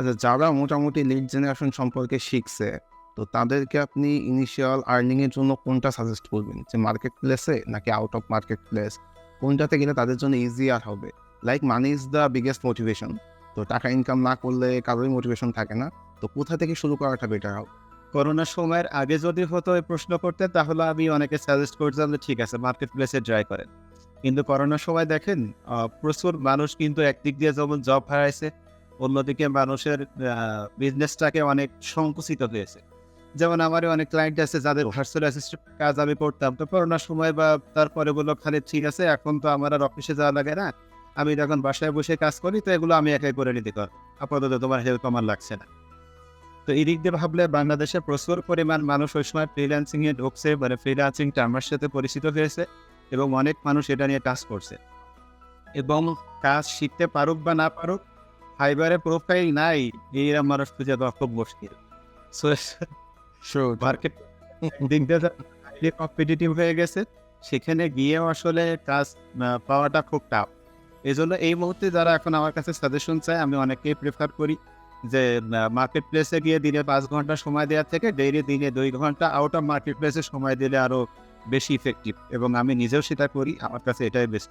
আচ্ছা যারা মোটামুটি লিড জেনারেশন সম্পর্কে শিখছে, তো তাদেরকে আপনি ইনিশিয়াল আর্নিং এর জন্য কোনটা সাজেস্ট করবেন? যে মার্কেট প্লেসে নাকি আউট অফ মার্কেট প্লেস কোনটাতে গেলে তাদের জন্য ইজি আর হবে? Like money is the biggest motivation তো টাকা ইনকাম না করলে কারোরই মোটিভেশন থাকে না। তো কোথা থেকে শুরু করাটা বেটার হবে? করোনার সময়ের আগে যদি হতো এই প্রশ্ন করতে, তাহলে আমি অনেকে সাজেস্ট করতাম যে ঠিক আছে মার্কেট প্লেসে ট্রাই করেন। কিন্তু করোনার সময় দেখেন প্রচুর মানুষ কিন্তু একদিক দিয়ে যেমন জব হারাইছে অন্যদিকে মানুষের বিজনেসটাকে অনেক সংকুচিত হয়েছে। যেমন আমারই অনেক ক্লায়েন্ট আছে যাদের ভার্চুয়াল অ্যাসিস্ট্যান্ট কাজ আমি করতাম। তো করোনার সময় বা তারপরে বলল খালি ঠিক আছে এখন তো আমার আর অফিসে যাওয়া লাগে না। আমি যখন বাসায় বসে কাজ করি তো এগুলো আমি একাই করে নিতে পারব। আপাতত তোমার হেল্প আমার লাগছে না। তো এই দিক দিয়ে ভাবলে বাংলাদেশে প্রচুর পরিমাণ মানুষ ওই সময় ফ্রিল্যান্সিংয়ে ঢুকছে মানে ফ্রিল্যান্সিংটা আমার সাথে পরিচিত হয়েছে এবং অনেক মানুষ এটা নিয়ে কাজ করছে। এবং কাজ শিখতে পারুক বা না পারুক ফাইবারে প্রোফাইল নাই এইরকম মানুষ খুঁজে দেওয়া খুব মুশকিল। সো মার্কেট দিক দিয়ে হাইলি কম্পিটিটিভ হয়ে গেছে সেখানে গিয়েও আসলে কাজ পাওয়াটা খুব টাফ এই জন্য এই মুহূর্তে যারা এখন আমার কাছে সাজেশন চায় আমি অনেকেই প্রেফার করি যে মার্কেট প্লেসে গিয়ে দিনে পাঁচ ঘণ্টা সময় দেওয়ার থেকে ডেইলি দিনে দুই ঘণ্টা আউট অফ মার্কেট প্লেসে সময় দিলে আরও বেশি ইফেক্টিভ এবং আমি নিজেও সেটা করি আমার কাছে এটাই বেস্ট